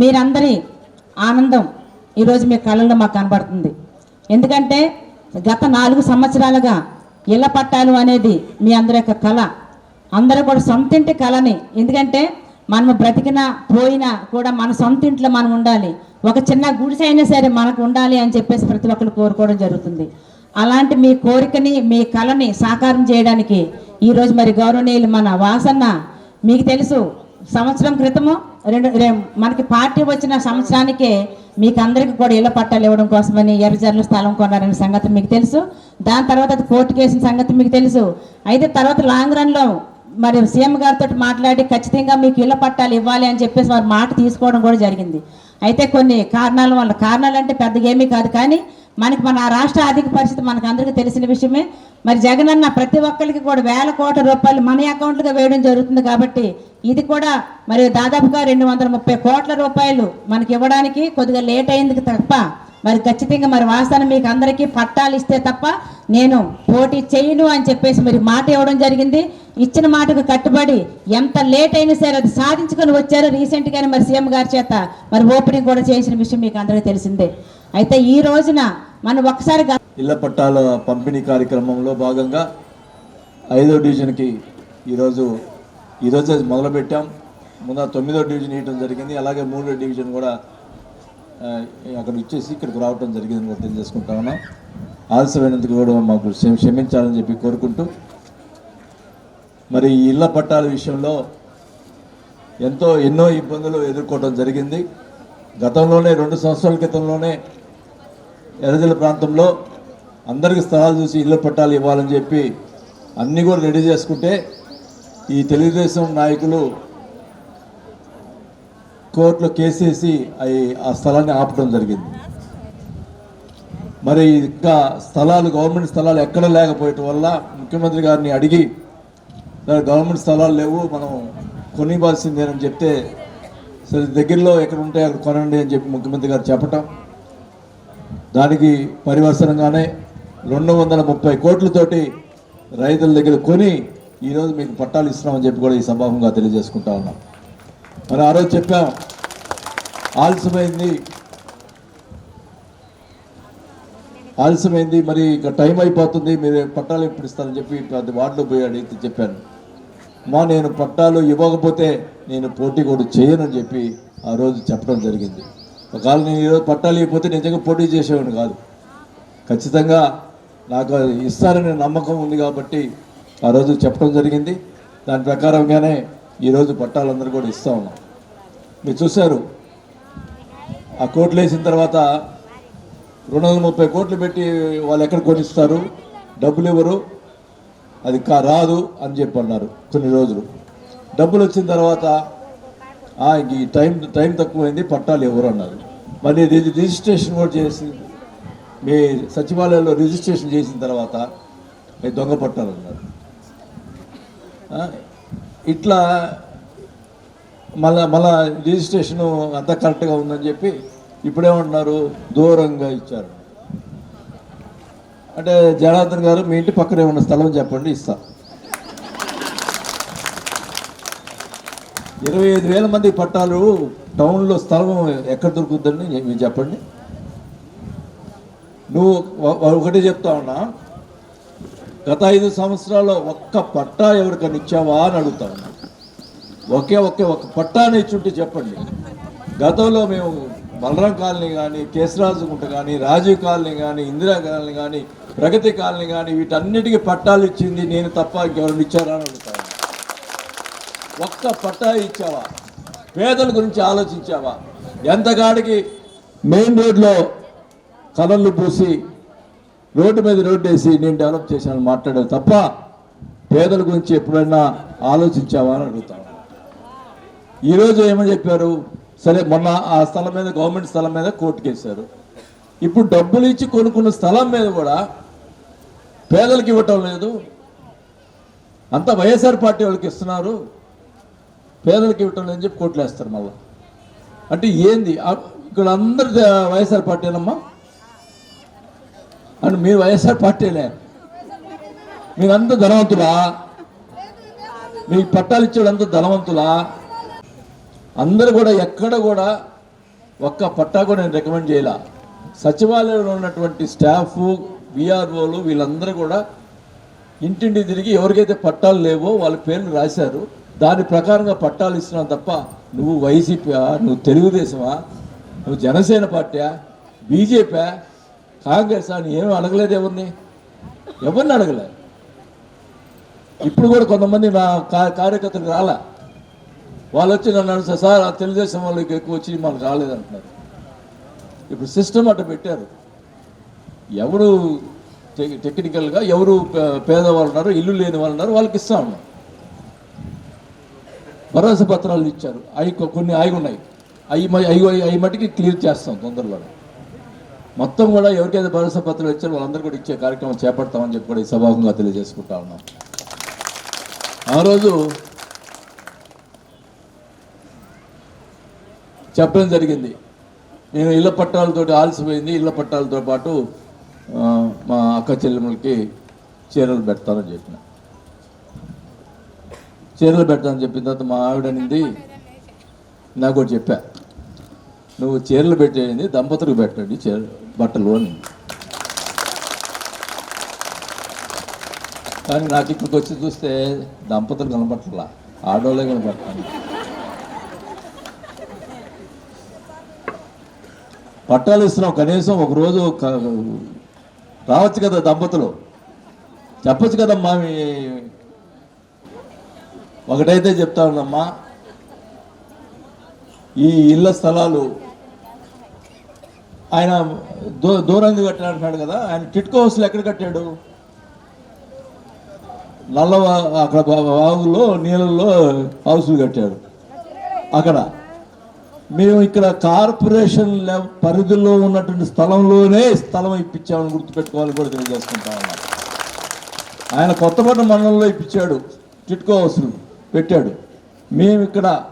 మీరందరి ఆనందం ఈరోజు మీ కళ్ళల్లో మాకు కనబడుతుంది. ఎందుకంటే గత నాలుగు సంవత్సరాలుగా ఇళ్ళ పట్టాలు అనేది మీ అందరి యొక్క కళ. అందరూ కూడా సొంతింటి కళని. ఎందుకంటే మనము బ్రతికినా పోయినా కూడా మన సొంత ఇంట్లో మనం ఉండాలి. ఒక చిన్న గుడిసె అయినా సరే మనకు ఉండాలి అని చెప్పేసి ప్రతి ఒక్కరు కోరుకోవడం జరుగుతుంది. అలాంటి మీ కోరికని మీ కళని సాకారం చేయడానికి ఈరోజు మరి గౌరవనీయులు మన వాసన్న మీకు తెలుసు సంవత్సరం క్రితము రెండు మనకి పార్టీ వచ్చిన సంవత్సరానికే మీకు అందరికీ కూడా ఇళ్ళ పట్టాలు ఇవ్వడం కోసమని ఎర్రజర్ల స్థలం కొన్నారనే సంగతి మీకు తెలుసు. దాని తర్వాత అది కోర్టు కేసిన సంగతి మీకు తెలుసు. అయితే తర్వాత లాంగ్ రన్లో మరి సీఎం గారితో మాట్లాడి ఖచ్చితంగా మీకు ఇళ్ళ పట్టాలు ఇవ్వాలి అని చెప్పేసి వారి మాట తీసుకోవడం కూడా జరిగింది. అయితే కొన్ని కారణాల వల్ల కారణాలు అంటే పెద్దగా ఏమీ కాదు కానీ మనకి మన రాష్ట్ర ఆర్థిక పరిస్థితి మనకు అందరికీ తెలిసిన విషయమే. మరి జగన్ అన్న ప్రతి ఒక్కరికి కూడా వేల కోట్ల రూపాయలు మనీ అకౌంట్గా వేయడం జరుగుతుంది కాబట్టి ఇది కూడా మరి దాదాపుగా రెండు వందల ముప్పై కోట్ల రూపాయలు మనకి ఇవ్వడానికి కొద్దిగా లేట్ అయింది తప్ప మరి ఖచ్చితంగా మరి వాసన మీకు అందరికీ పట్టాలు ఇస్తే తప్ప నేను పోటీ చేయను అని చెప్పేసి మరి మాట ఇవ్వడం జరిగింది. ఇచ్చిన మాటకు కట్టుబడి ఎంత లేట్ అయినా సరే అది సాధించుకొని వచ్చారు. రీసెంట్గానే మరి సీఎం గారి చేత మరి ఓపెనింగ్ కూడా చేసిన విషయం మీకు అందరికీ తెలిసిందే. అయితే ఈ రోజున మనం ఒకసారి ఇళ్ళ పట్టాల పంపిణీ కార్యక్రమంలో భాగంగా ఐదో డివిజన్కి ఈరోజు ఈరోజు మొదలుపెట్టాం. ముందు తొమ్మిదో డివిజన్ ఇవ్వడం జరిగింది. అలాగే మూడో డివిజన్ కూడా అక్కడ ఇచ్చేసి ఇక్కడికి రావడం జరిగింది కూడా తెలియజేసుకుంటా ఉన్నాం. ఆలస్యమైనందుకు కూడా మాకు క్షమించాలని చెప్పి కోరుకుంటూ మరి ఈ ఇళ్ళ పట్టాల విషయంలో ఎంతో ఎన్నో ఇబ్బందులు ఎదుర్కోవడం జరిగింది. గతంలోనే రెండు సంవత్సరాల క్రితంలోనే ఎర్రజల ప్రాంతంలో అందరికీ స్థలాలు చూసి ఇళ్ళ పట్టాలు ఇవ్వాలని చెప్పి అన్నీ కూడా రెడీ చేసుకుంటే ఈ తెలుగుదేశం నాయకులు కోర్టులో కేసేసి అవి ఆ స్థలాన్ని ఆపడం జరిగింది. మరి ఇంకా స్థలాలు గవర్నమెంట్ స్థలాలు ఎక్కడ లేకపోయటం వల్ల ముఖ్యమంత్రి గారిని అడిగి గవర్నమెంట్ స్థలాలు లేవు మనం కొనివ్వాల్సిందేనని చెప్తే సరే దగ్గరలో ఎక్కడ ఉంటే అక్కడ కొనండి అని చెప్పి ముఖ్యమంత్రి గారు చెప్పటం. దానికి పరివర్తనంగానే రెండు వందల ముప్పై కోట్లతోటి రైతుల దగ్గర కొని ఈరోజు మీకు పట్టాలు ఇస్తున్నామని చెప్పి కూడా ఈ సంభావంగా తెలియజేసుకుంటా ఉన్నాం. మరి ఆ రోజు చెప్పాం. ఆలస్యమైంది. ఆలస్యమైంది. మరి ఇక టైం అయిపోతుంది. మీరు పట్టాలు ఎప్పుడు ఇస్తారని చెప్పి అది వార్డులో పోయి అడిగితే చెప్పాను. మా నేను పట్టాలు ఇవ్వకపోతే నేను పోటీ కూడా చేయనని చెప్పి ఆ రోజు చెప్పడం జరిగింది. ఒకవేళ నేను ఈరోజు పట్టాలు ఇవ్వకపోతే నిజంగా పోటీ చేసేవాడిని కాదు. ఖచ్చితంగా నాకు ఇస్తారనే నమ్మకం ఉంది కాబట్టి ఆ రోజు చెప్పడం జరిగింది. దాని ప్రకారంగానే ఈరోజు పట్టాలందరూ కూడా ఇస్తా ఉన్నాం. మీరు చూశారు ఆ కోట్లు వేసిన తర్వాత రెండు వందల ముప్పై కోట్లు పెట్టి వాళ్ళు ఎక్కడ కొనిస్తారు? డబ్బులు ఇవ్వరు. అది కా రాదు అని చెప్పి అన్నారు కొన్ని రోజులు. డబ్బులు వచ్చిన తర్వాత ఇంక ఈ టైం టైం తక్కువైంది పట్టాలు ఎవరు అన్నారు. మరి రిజిస్ట్రేషన్ కూడా చేసి మీ సచివాలయంలో రిజిస్ట్రేషన్ చేసిన తర్వాత దొంగ పట్టాలు అన్నారు. ఇట్లా మళ్ళా మళ్ళా రిజిస్ట్రేషను అంతా కరెక్ట్గా ఉందని చెప్పి ఇప్పుడేమంటున్నారు దూరంగా ఇచ్చారు. అంటే జనార్దన్ గారు మీ ఇంటి పక్కనే ఉన్న స్థలం చెప్పండి ఇస్తా. ఇరవై ఐదు వేల మంది పట్టాలు టౌన్లో స్థలం ఎక్కడ దొరుకుతుందని మీరు చెప్పండి. నువ్వు ఒకటే చెప్తా ఉన్నా గత ఐదు సంవత్సరాల్లో ఒక్క పట్టా ఎవరికైనా ఇచ్చావా అని అడుగుతా ఒకే ఒకే ఒక పట్టాని ఇచ్చుంటే చెప్పండి. గతంలో మేము బలరాం కాలనీ కానీ కేసరాజు గుంట కానీ రాజీవ్ కాలనీ కానీ ఇందిరా కాలనీ కానీ ప్రగతి కాలనీ కానీ వీటన్నిటికీ పట్టాలు ఇచ్చింది నేను తప్ప ఇంకెవరిని ఇచ్చారా అని అడుగుతాను ఒక్క పట్టా ఇచ్చావా? పేదల గురించి ఆలోచించావా? ఎంతగాడికి మెయిన్ రోడ్లో కలర్లు పూసి రోడ్డు మీద రోడ్డు వేసి నేను డెవలప్ చేశాను మాట్లాడాను తప్ప పేదల గురించి ఎప్పుడైనా ఆలోచించావా అని అడుగుతాను ఈరోజు ఏమని చెప్పారు? సరే మొన్న ఆ స్థలం మీద గవర్నమెంట్ స్థలం మీద కోర్టుకు వేశారు. ఇప్పుడు డబ్బులు ఇచ్చి కొనుక్కున్న స్థలం మీద కూడా పేదలకు ఇవ్వటం లేదు. అంతా వైఎస్ఆర్ పార్టీ వాళ్ళకి ఇస్తున్నారు. పేదలకు ఇవ్వటం లేదని చెప్పి కోట్లు వేస్తారు మళ్ళీ. అంటే ఏంది? ఇక్కడ అందరు వైఎస్ఆర్ పార్టీనమ్మా అండ్ మీరు వైఎస్ఆర్ పార్టీలే. మీరంతా ధనవంతులా? మీకు పట్టాలు ఇచ్చేవాళ్ళంతా ధనవంతులా? అందరూ కూడా ఎక్కడ కూడా ఒక్క పట్టా కూడా నేను రికమెండ్ చేయాల. సచివాలయంలో ఉన్నటువంటి స్టాఫ్ విఆర్ఓలు వీళ్ళందరూ కూడా ఇంటింటి తిరిగి ఎవరికైతే పట్టాలు లేవో వాళ్ళ పేర్లు రాశారు. దాని ప్రకారంగా పట్టాలు ఇస్తున్నావు తప్ప నువ్వు వైసీపీ నువ్వు తెలుగుదేశమా? నువ్వు జనసేన పార్టీయా? బీజేపీ కాంగ్రెస్ అని ఏమీ అడగలేదు ఎవరిని ఎవరిని అడగలే? ఇప్పుడు కూడా కొంతమంది నా కార్యకర్తలు రాలా. వాళ్ళు వచ్చి నన్ను అడుగుతారు సార్ ఆ తెలుగుదేశం వాళ్ళకి ఎక్కువ వచ్చి మనకు రాలేదంటున్నారు ఇప్పుడు సిస్టమ్ అట్ట పెట్టారు. ఎవరు టె- టెక్నికల్గా ఎవరు పే- పేదవాళ్ళు ఉన్నారు ఇల్లు లేని వాళ్ళు ఉన్నారు వాళ్ళకి ఇస్తా ఉన్నాం. భరోసా పత్రాలు ఇచ్చారు. అవి కొన్ని ఆగి ఉన్నాయి. అవి అవి అవి మటుకి క్లియర్ చేస్తాం తొందరలో మొత్తం కూడా ఎవరికైతే భరోసా పత్రాలు ఇచ్చారో వాళ్ళందరూ కూడా ఇచ్చే కార్యక్రమం చేపడతామని చెప్పి కూడా ఈ సభాముఖంగా తెలియజేసుకుంటా ఉన్నాం. ఆ రోజు చెప్పడం జరిగింది. నేను ఇళ్ళ పట్టాలతో ఆలసిపోయింది ఇళ్ళ పట్టాలతో పాటు మా అక్క చెల్లెమ్మలకి చీరలు పెడతానని చెప్పిన. చీరలు పెడతానని చెప్పిన తర్వాత మా ఆవిడ అనింది నాకు కూడా చెప్పా. నువ్వు చీరలు పెట్టేయండి దంపతులకు పెట్టండి చీర బట్టలు అని. కానీ నాకు ఇక్కడికి వచ్చి చూస్తే దంపతులు కనపట్లా ఆడవాళ్ళే కనపడతాను పట్టాలు ఇస్తున్నాం కనీసం ఒక రోజు రావచ్చు కదా దంపతులు. చెప్పచ్చు కదమ్మా మీ ఒకటైతే చెప్తా ఉన్నమ్మా ఈ ఇళ్ళ స్థలాలు ఆయన దూ దూరంగా కట్టాడు అంటున్నాడు కదా. ఆయన టిట్కో హౌస్లు ఎక్కడ కట్టాడు? నల్ల అక్కడ వాగులో నీళ్ళల్లో హౌసులు కట్టాడు. అక్కడ. మేము ఇక్కడ కార్పొరేషన్ పరిధిలో ఉన్నటువంటి స్థలంలోనే స్థలం ఇప్పించామని గుర్తుపెట్టుకోవాలని కూడా తెలియజేసుకుంటా ఉన్నాం. ఆయన కొత్తపట్నం మండలంలో ఇప్పించాడు. టిట్కో హౌస్లు పెట్టాడు. మేము ఇక్కడ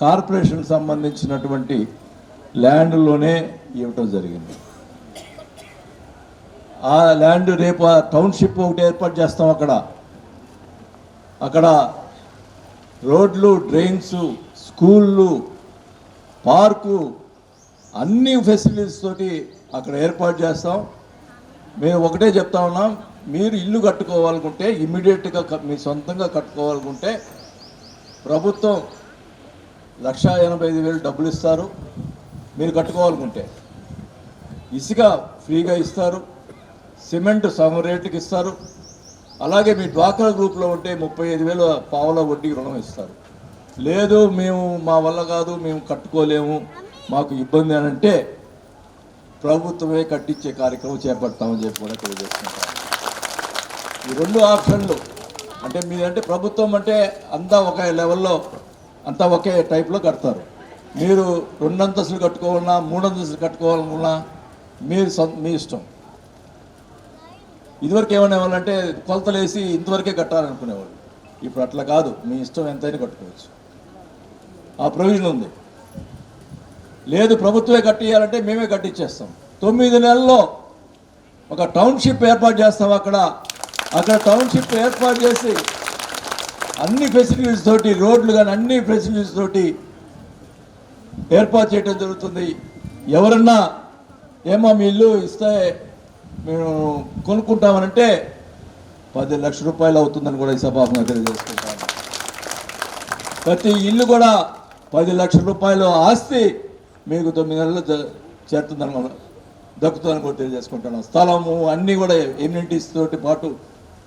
కార్పొరేషన్ సంబంధించినటువంటి ల్యాండ్లోనే ఇవ్వటం జరిగింది. ఆ ల్యాండ్ రేపు ఆ టౌన్షిప్ ఒకటి ఏర్పాటు చేస్తాం అక్కడ. అక్కడ రోడ్లు డ్రైన్స్ స్కూళ్ళు పార్కు అన్ని ఫెసిలిటీస్ తోటి అక్కడ ఏర్పాటు చేస్తాం. మేము ఒకటే చెప్తా ఉన్నాం మీరు ఇల్లు కట్టుకోవాలనుకుంటే ఇమ్మీడియట్గా మీ సొంతంగా కట్టుకోవాలనుకుంటే ప్రభుత్వం లక్షా ఎనభై ఐదు వేలు డబ్బులు ఇస్తారు. మీరు కట్టుకోవాలనుకుంటే. ఇసుక ఫ్రీగా ఇస్తారు సిమెంట్ సగం రేటుకి ఇస్తారు అలాగే మీ డ్వాక్రా గ్రూప్లో ఉంటే ముప్పై ఐదు వేలు పావుల వడ్డీ రుణం ఇస్తారు. లేదు మేము మా వల్ల కాదు మేము కట్టుకోలేము మాకు ఇబ్బంది అని అంటే ప్రభుత్వమే కట్టించే కార్యక్రమం చేపడతామని చెప్పి కూడా తెలియజేస్తున్నాం ఈ రెండు ఆప్షన్లు అంటే మీదంటే ప్రభుత్వం అంటే అంతా ఒక లెవెల్లో అంతా ఒకే టైప్లో కడతారు. మీరు రెండు అంతస్తులు కట్టుకోవాలన్నా మూడంతస్తులు కట్టుకోవాలనుకున్నా మీరు సొంత మీ ఇష్టం. ఇదివరకు ఏమనేవాళ్ళంటే కొలతలు వేసి ఇంతవరకే కట్టాలనుకునేవాళ్ళు. ఇప్పుడు అట్లా కాదు. మీ ఇష్టం ఎంతైనా కట్టుకోవచ్చు. ఆ ప్రొవిజన్ ఉంది. లేదు ప్రభుత్వమే కట్టియాలంటే మేమే కట్టించేస్తాం తొమ్మిది నెలల్లో ఒక టౌన్షిప్ ఏర్పాటు చేస్తాం అక్కడ. అక్కడ టౌన్షిప్ ఏర్పాటు చేసి అన్ని ఫెసిలిటీస్ తోటి రోడ్లు కానీ అన్ని ఫెసిలిటీస్ తోటి ఏర్పాటు చేయడం జరుగుతుంది. ఎవరన్నా ఏమో మీ ఇల్లు ఇస్తే మేము కొనుక్కుంటామనంటే పది లక్షల రూపాయలు అవుతుందని కూడా ఈ సభాపంగా తెలియజేసుకుంటాను ప్రతి ఇల్లు కూడా పది లక్షల రూపాయలు ఆస్తి మీకు తొమ్మిది నెలలు చేరుతుందని దక్కుతుందని కూడా తెలియజేసుకుంటాను స్థలము అన్నీ కూడా ఎమ్యూనిటీస్ తోటి పాటు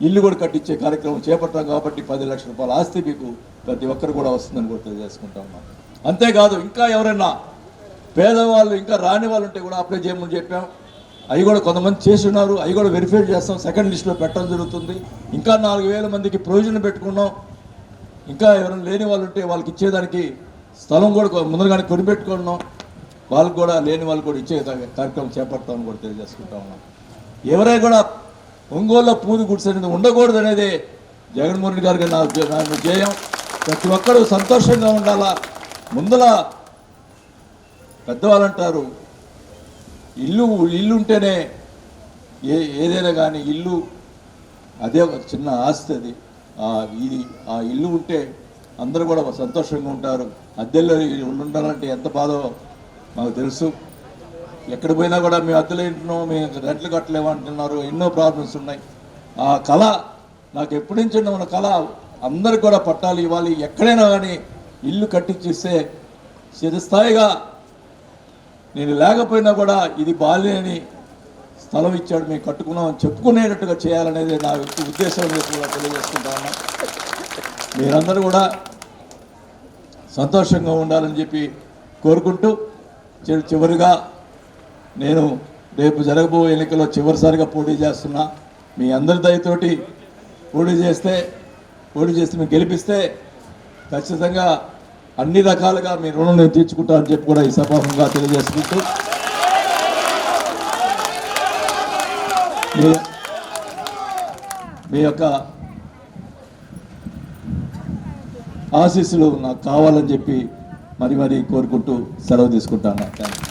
ఇల్లు కూడా కట్టించే కార్యక్రమం చేపట్టాం కాబట్టి పది లక్షల రూపాయల ఆస్తి మీకు ప్రతి ఒక్కరు కూడా వస్తుందని కూడా తెలియజేసుకుంటాం. అంతేకాదు ఇంకా ఎవరైనా పేదవాళ్ళు ఇంకా రాని వాళ్ళు ఉంటే కూడా అప్లై చేయమని చెప్పాం. అవి కూడా కొంతమంది చేసి ఉన్నారు అవి కూడా వెరిఫై చేస్తాం. సెకండ్ లిస్ట్లో పెట్టడం జరుగుతుంది. ఇంకా నాలుగు వేల మందికి ప్రొవిజన్ పెట్టుకున్నాం. ఇంకా ఎవరైనా లేని వాళ్ళు ఉంటే వాళ్ళకి ఇచ్చేదానికి స్థలం కూడా ముందరగానే కొనిపెట్టుకున్నాం. వాళ్ళకు కూడా లేని వాళ్ళు కూడా ఇచ్చే కార్యక్రమం చేపడతామని కూడా తెలియజేసుకుంటా ఉన్నాం. ఎవరైనా కూడా ఒంగోలులో పూది గుడిసె అనేది ఉండకూడదు అనేది జగన్మోహన్ రెడ్డి గారికి నా నా ప్రతి ఒక్కరూ సంతోషంగా ఉండాలా? ముందల పెద్దవాళ్ళు అంటారు ఇల్లు ఇల్లు ఉంటేనే ఏ ఏదైనా కానీ ఇల్లు అదే ఒక చిన్న ఆస్తి అది. ఇది ఆ ఇల్లు ఉంటే అందరూ కూడా సంతోషంగా ఉంటారు. అద్దెల్లో ఉండాలంటే ఎంత బాధో మాకు తెలుసు. ఎక్కడ పోయినా కూడా మేము అద్దెలు ఇంటున్నాం మేము రెంట్లు కట్టలేము అంటున్నారు. ఎన్నో ప్రాబ్లమ్స్ ఉన్నాయి. ఆ కళ నాకు ఎప్పటి నుంచి ఉన్న మన కళ అందరికి కూడా పట్టాలి ఇవ్వాలి. ఎక్కడైనా కానీ ఇల్లు కట్టించిస్తే చిరస్థాయిగా నేను లేకపోయినా కూడా ఇది బాలేని స్థలం ఇచ్చాడు మేము కట్టుకున్నామని చెప్పుకునేటట్టుగా చేయాలనేది నా ఉద్దేశం అని కూడా తెలియజేసుకుంటా ఉన్నా. మీరందరూ కూడా సంతోషంగా ఉండాలని చెప్పి కోరుకుంటూ చివరిగా నేను రేపు జరగబోయే ఎన్నికల్లో చివరిసారిగా పోటీ చేస్తున్నా. మీ అందరి దయతోటి పోటీ చేస్తే పోటీ చేసి మేము గెలిపిస్తే ఖచ్చితంగా అన్ని రకాలుగా మీ రుణం నేను తీర్చుకుంటానని చెప్పి కూడా ఈ సభాముఖంగా తెలియజేసుకుంటూ మీ యొక్క ఆశీస్సులు నాకు కావాలని చెప్పి మరి మరీ కోరుకుంటూ సెలవు తీసుకుంటాను. Thank you